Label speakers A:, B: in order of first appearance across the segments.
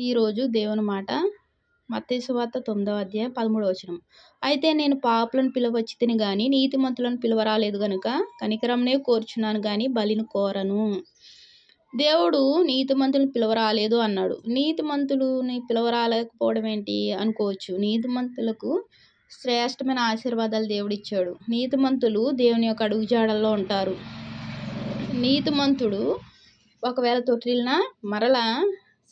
A: ఈరోజు దేవుని మాట. మత్తయి వార్త తొమ్మిదవ అధ్యాయం పదమూడవ వచనం. అయితే నేను పాపులను పిలవచ్చి తిని గాని నీతిమంతులను పిలవరాలేదు గనుక కనికరంనే కోరుచున్నాను గాని బలిని కోరను. దేవుడు నీతిమంతులను పిలవరాలేదు అన్నాడు. నీతిమంతులని పిలవరాలేకపోవడం ఏంటి అనుకోవచ్చు. నీతిమంతులకు శ్రేష్టమైన ఆశీర్వాదాలు దేవుడిచ్చాడు నీతిమంతులు దేవుని యొక్క అడుగుజాడల్లో ఉంటారు. నీతిమంతుడు ఒకవేళ తొట్టిల్న మరలా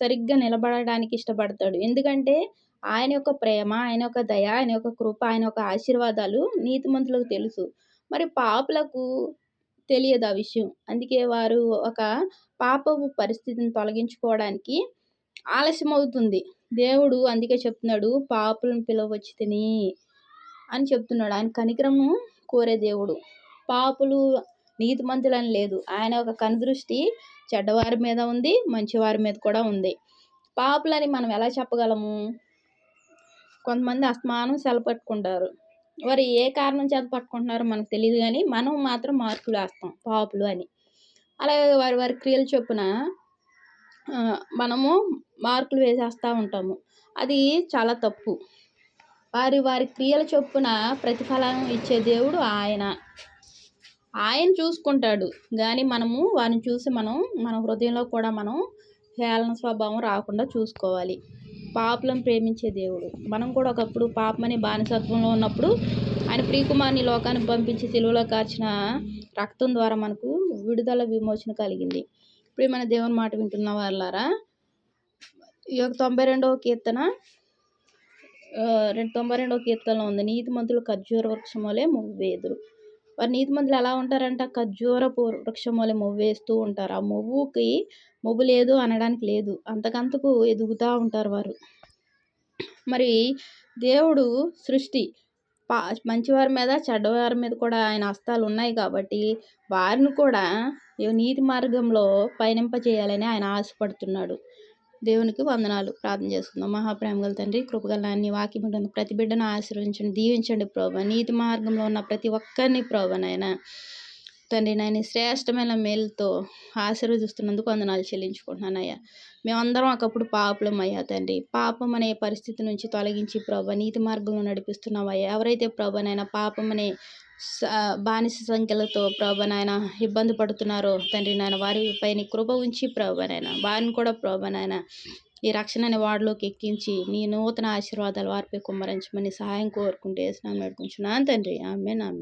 A: సరిగ్గా నిలబడడానికి ఇష్టపడతాడు. ఎందుకంటే ఆయన యొక్క ప్రేమ ఆయన యొక్క దయ ఆయన యొక్క కృప ఆయన యొక్క ఆశీర్వాదాలు నీతిమంతులకు తెలుసు. మరి పాపులకు తెలియదు ఆ విషయం. అందుకే వారు ఒక పాపపు పరిస్థితిని తొలగించుకోవడానికి ఆలస్యం అవుతుంది దేవుడు అందుకే చెప్తున్నాడు పాపులను పిలవచ్చు తిని అని చెప్తున్నాడు. ఆయన కనికరము కోరే దేవుడు. పాపులు నీతిమంతులని లేదు. ఆయన ఒక కనుదృష్టి చెడ్డవారి మీద ఉంది మంచివారి మీద కూడా ఉంది. పాపులని మనం ఎలా చెప్పగలము? కొంతమంది అస్మానం సెల పట్టుకుంటారు. వారు ఏ కారణం చేత పట్టుకుంటున్నారో మనకు తెలియదు కానీ మనం మాత్రం మార్కులు వేస్తాం పాపులు అని. అలాగే వారి వారి క్రియలు చొప్పున మనము మార్కులు వేసేస్తూ ఉంటాము. అది చాలా తప్పు. వారి వారి క్రియల చొప్పున ప్రతిఫలం ఇచ్చే దేవుడు ఆయన. ఆయన చూసుకుంటాడు. కానీ మనము వారిని చూసి మనం మన హృదయంలో కూడా మనం హేళన స్వభావం రాకుండా చూసుకోవాలి. పాపలను ప్రేమించే దేవుడు. మనం కూడా ఒకప్పుడు పాపమని బానిసత్వంలో ఉన్నప్పుడు ఆయన ప్రియకుమార్ని లోకానికి పంపించి సెలువులో కార్చిన రక్తం ద్వారా మనకు విడుదల విమోచన కలిగింది. ఇప్పుడు మన దేవుని మాట వింటున్న వాళ్ళారా ఈ యొక్క తొంభై రెండవ కీర్తన రెండు తొంభై రెండవ కీర్తనలో ఉంది. నీతి మంతులు ఖర్జూర వృక్షములే మువ్వేదురు వారు నీతిమంతులు ఎలా ఉంటారంట? ఖర్జూరపు వృక్షం మువ్వు వేస్తూ ఉంటారు. ఆ మొవ్వుకి మొవ్వు లేదు అనడానికి లేదు. అంతకంతకు ఎదుగుతూ ఉంటారు వారు. మరి దేవుడు సృష్టి. పా మంచివారి మీద చెడ్డవారి మీద కూడా ఆయన హస్తాలు ఉన్నాయి కాబట్టి వారిని కూడా నీతి మార్గంలో పయనింప చేయాలని ఆయన ఆశపడుతున్నాడు. దేవునికి వందనాలు. ప్రార్థన చేసుకుందాం మహాప్రేమ గల తండ్రి కృపగల అన్ని వాక్యం ఉంటుంది ప్రతి బిడ్డను ఆశీర్వించండి దీవించండి ప్రభా. నీతి మార్గంలో ఉన్న ప్రతి ఒక్కరిని ప్రభనైనా తండ్రి నాయన శ్రేష్టమైన మేలుతో ఆశీర్వదిస్తున్నందుకు వందనాలు చెల్లించుకుంటున్నాను అయ్యా. మేమందరం ఒకప్పుడు పాపలం అయ్యా తండ్రి. పాపం అనే పరిస్థితి నుంచి తొలగించి ప్రభ నీతి మార్గంలో నడిపిస్తున్నావయ్యా ఎవరైతే ప్రభనైనా పాపం అనే బానిస సంఖ్యలతో నాయన ఇబ్బంది పడుతున్నారో తండ్రి నాయన వారిపై నీ కృప ఉంచి నాయన వారిని కూడా నాయన ఈ రక్షణ అనే వాడిలోకి ఎక్కించి నీ నూతన ఆశీర్వాదాలు వారిపై కుమ్మరించమని సహాయం కోరుకుంటే స్నానం పెట్టుకుంటున్నాను తండ్రి. ఆమె ఆమె